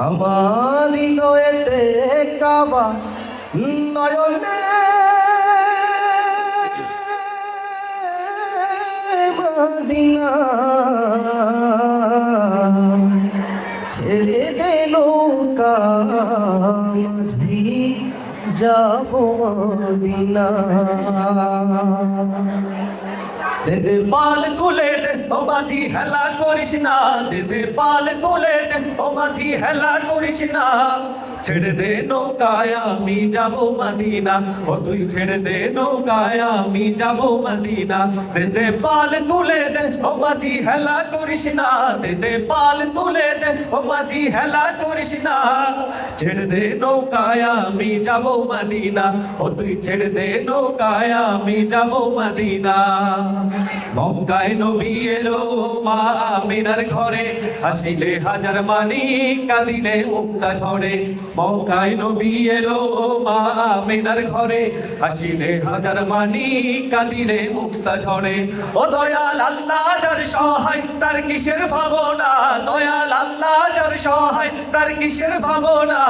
আমার হৃদয়েতে কাবা নয়নে। মদিনা। ছেড়ে দে নৌকা যাব মদিনা। দেদে পাল তুলে দে, ও মাঝি হেলা করিস না। দেদে পাল তুলে দে, ও মাঝি হেলা করিস না। ছেড়ে দে নৌকায়, আমি যাব মদিনা। ও তুই ছেড়ে দে নৌকায়, আমি যাব মদিনা। দেদে পাল তুলে দে, ও মাঝি হেলা করিস না। দেদে পাল তুলে দে, ও মাঝি হেলা করিস না। ছেড়ে দে নৌকায়, আমি যাব মদিনা। ও তুই ছেড়ে দে নৌকায়, আমি যাব মদিনা। মক্কায় নবী এলো মা আমিনার ঘরে। আসিলে হাজার মানি কাঁদিলে মুক্তা ঝরে। মক্কায় নবী এলো মা আমিনার ঘরে। হাসিলে হাজার মানি কাঁদিলে মুক্তা ঝরে। ও দয়াল আল্লাহ, যার সহায় তার কিসের ভাবনা? দয়াল আল্লাহ, যার সহায় তার কিসের ভাবনা?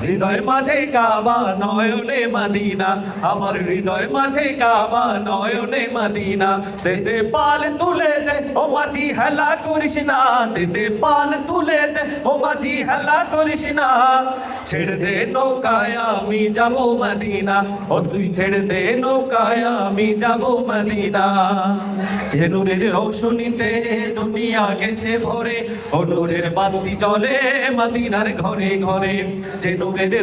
হৃদয় মাঝে কাবা, নয়নে মদিনা। আমার হৃদয় মাঝে কাবা, নয়নে মদিনা। দেদে পাল তুলে দে, ও মাঝি হেলা করিস না। দেদে পাল তুলে দে, ও মাঝি হেলা করিস না। ছেড়ে দে নৌকায়, আমি যাব মদিনা। ও তুই ছেড়ে দে নৌকায়, আমি যাব মদিনা। যে নূরের রৌশনীতে দুনিয়া গেছে ভরে, ও নূরের বাতি জ্বলে মদিনার ঘরে ঘরে। যে নূরের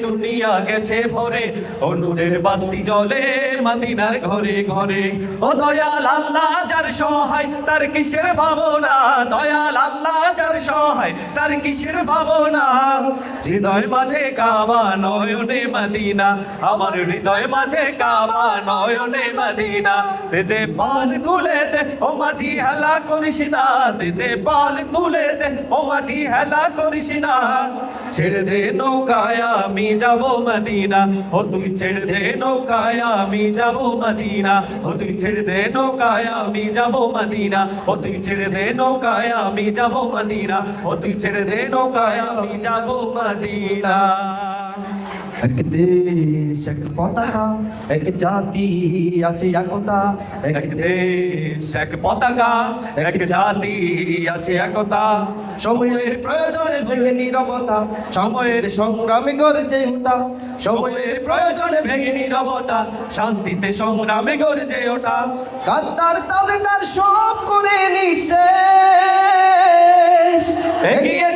দুনিয়া গেছে ভরে, ও নূরের বাতি জ্বলে মদিনার ঘরে ঘরে। ও দয়াল আল্লাহ, যার সহায়, তার কিসের ভাবনা? দয়াল আল্লাহ, যার সহায়, তার কিসের ভাবনা? হৃদয় মাঝে কাবা, নয়নে মদিনা। আমার হৃদয় মাঝে কাবা, নয়নে মদিনা। দেদে পাল তুলে দে, ও মাঝি হেলা করিস না। দেদে পাল তুলে দে, ও মাঝি হেলা করিস না। ছেড়ে দে নৌকায়, আমি যাব মদিনা। ও তুই ছেড়ে দে নৌকায়, আমি যাব মদিনা। ও তুই ছেড়ে দে নৌকায়, আমি যাব মদিনা। ও তুই ছেড়ে দে নৌকায়, আমি যাব মদিনা। ও তুই ছেড়ে দে নৌকায়, আমি যাব মদিনা। এক দেশ এক পতাকা এক জাতি আছে একতা। এক দেশ এক পতাকা এক জাতি আছে একতা। সময়ের প্রয়োজনে ভেঙে নিরবতা। সময়ের সংগ্রামে গড়েছে ওটা। সময়ের প্রয়োজনে ভেঙে নিরবতা। শান্তিতে সংগ্রামে গড়ে ওঠা গাদ্দার তবে তার সব করে নিঃশেষ। এগিয়ে যাবে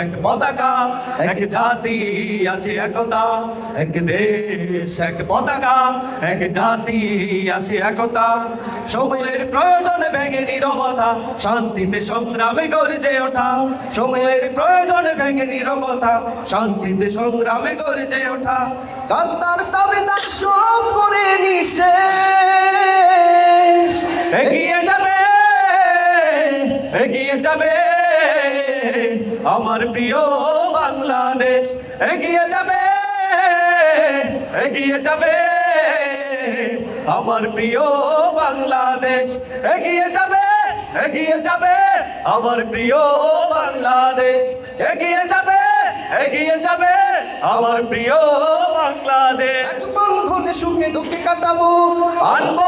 এক পতাকা এক জাতি আছে একতা। এক দেশ এক পতাকা এক জাতি আছে একতা। সময়ের প্রয়োজনে ভেঙে নিরবতা শান্তিতে সংগ্রামে গর্জে ওঠা। সময়ের প্রয়োজনে ভেঙে নিরবতা শান্তিতে সংগ্রামে গর্জে ওঠা। গাদ্দার তবে তার সব করে নিঃশেষ এগিয়ে যাবে এগিয়ে যাবে। আমার প্রিয় বাংলাদেশ, এগিয়ে যাবে এগিয়ে যাবে। আমার প্রিয় বাংলাদেশ, এগিয়ে যাবে এগিয়ে যাবে। আমার প্রিয় বাংলাদেশ, এগিয়ে যাবে এগিয়ে যাবে। আমার প্রিয় বাংলাদেশ। বন্ধনে সুখে দুঃখে কাটাবো, আনব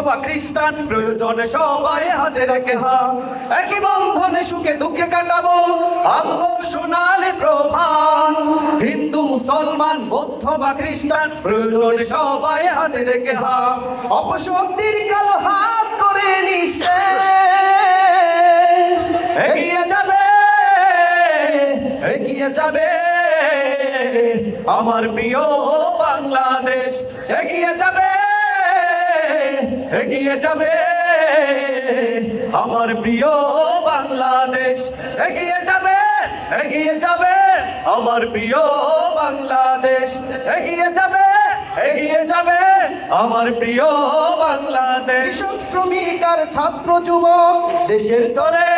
বৌদ্ধ বা খ্রিস্টান, প্রয়োজনে সবাই হাতে রেখে হাত একই বন্ধনে সুখে দুঃখে কাটাবো, আনব সোনালি প্রভা হিন্দু, মুসলমান, বৌদ্ধ বা খ্রিস্টান, প্রয়োজনে সবাই হাতে রেখে হাত অপশক্তির কালো হাত করে নিঃশেষ। এগিয়ে যাবে এগিয়ে যাবে। আমার প্রিয় বাংলাদেশ, এগিয়ে যাবে। এগিয়ে যাবে আমার প্রিয় বাংলাদেশ। এগিয়ে যাবে এগিয়ে যাবে আমার প্রিয় বাংলাদেশ। এগিয়ে যাবে এগিয়ে যাবে আমার প্রিয় বাংলাদেশ। শ্রমিক আর ছাত্র যুবক, দেশের তোরে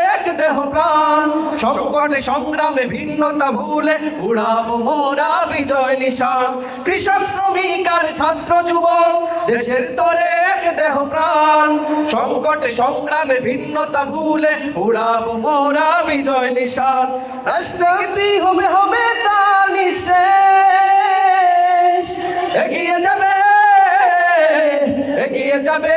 দেহ প্রাণ, সংকটে, সংগ্রামে ভিন্নতা ভুলে উড়াবো মোরা বিজয় নিশান। কৃষক, শ্রমিক আর ছাত্র যুবক, দেশের তোরে এক দেহ প্রাণ। সংকটে, সংগ্রামে ভিন্নতা ভুলে উড়াবো মোরা বিজয় নিশান। রাষ্ট্রী হবে হবে তার নিঃশেষ। এগিয়ে যাবে এগিয়ে যাবে।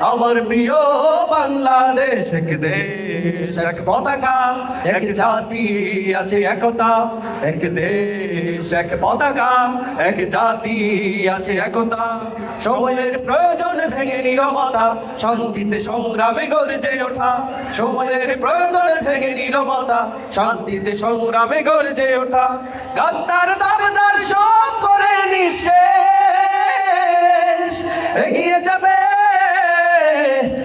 আমার প্রিয় বাংলাদেশ এক দেশ এক পতাকা এক জাতি আছে একতা এক দেশ এক পতাকা এক জাতি আছে একতা। সময়ের প্রয়োজন ভেঙে নীরবতা শান্তিতে সংগ্রামে গর্জে ওঠা। সময়ের প্রয়োজন ভেঙে নীরবতা শান্তিতে সংগ্রামে গর্জে ওঠা। গাদ্দার দাবদার সব করে নিঃশেষ। এগিয়ে যাবে